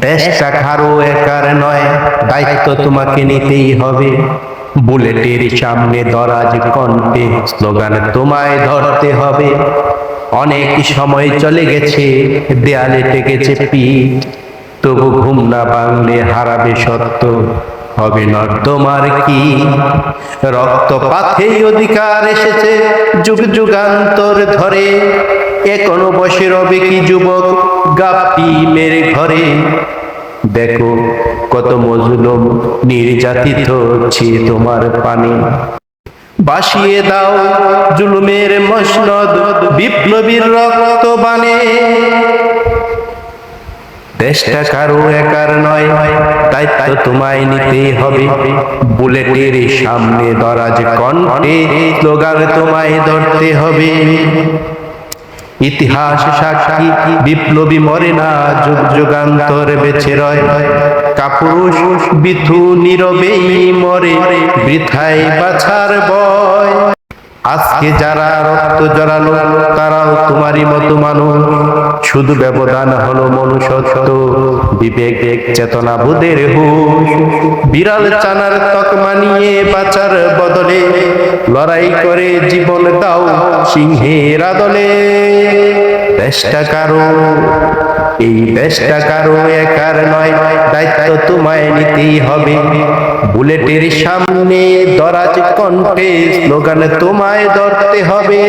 দেশটা কারও একার নয়, দায়িত্ব তোমাকে নিতেই হবে। বুলেটের সামনে দরাজ কণ্ঠে স্লোগান তোমায় ধরতে হবে। অনেক সময় চলে গেছে, দেয়ালে টেকেছে পিঠ। তবু ঘুম না বাংলে হারাবে সত্য, হবে না তোমার কি। রক্তপাতেই অধিকার এসেছে, যুগ যুগান্তর ধরে। এখনও বসে রবে কি যুবক? গাপটি মেরে ঘরে? দেখো কত মজলুম নির্যাতিত হচ্ছে তোমার পানি। বাসিয়ে দাও জুলুমের মসনদ বিপ্লবীর রক্ত বানে দেশটা কারও একার নয়, দায়িত্ব তোমায় নিতেই হবে। বুলেটের সামনে দরাজ কণ্ঠে স্লোগান তোমায় ধরতে হবে। ইতিহাস সাক্ষী, বিপ্লবী মরে না যুগ যুগান্তর বেছে রয়। কাপুরুষ বিথু নীরবেই মরে বৃথায় বাছার বয়। আজকে যারা রক্ত জড়ালো, তারাও তোমারই মতো মানুষ। শুধু ব্যবধান হলো মনুষ্যত্ব, বিবেক, চেতনা, বোধের হুশ। বিড়াল চানার তক মানিয়ে বাঁচার বদলে লড়াই করে জীবন দাও সিংহের আদলে। দেশটা কারও এই দেশটা কারও একার নয় দায়িত্ব তোমায় নিতেই হবে। বুলেটের সামনে দরাজ কণ্ঠে স্লোগান তোমায় ধরতে হবে।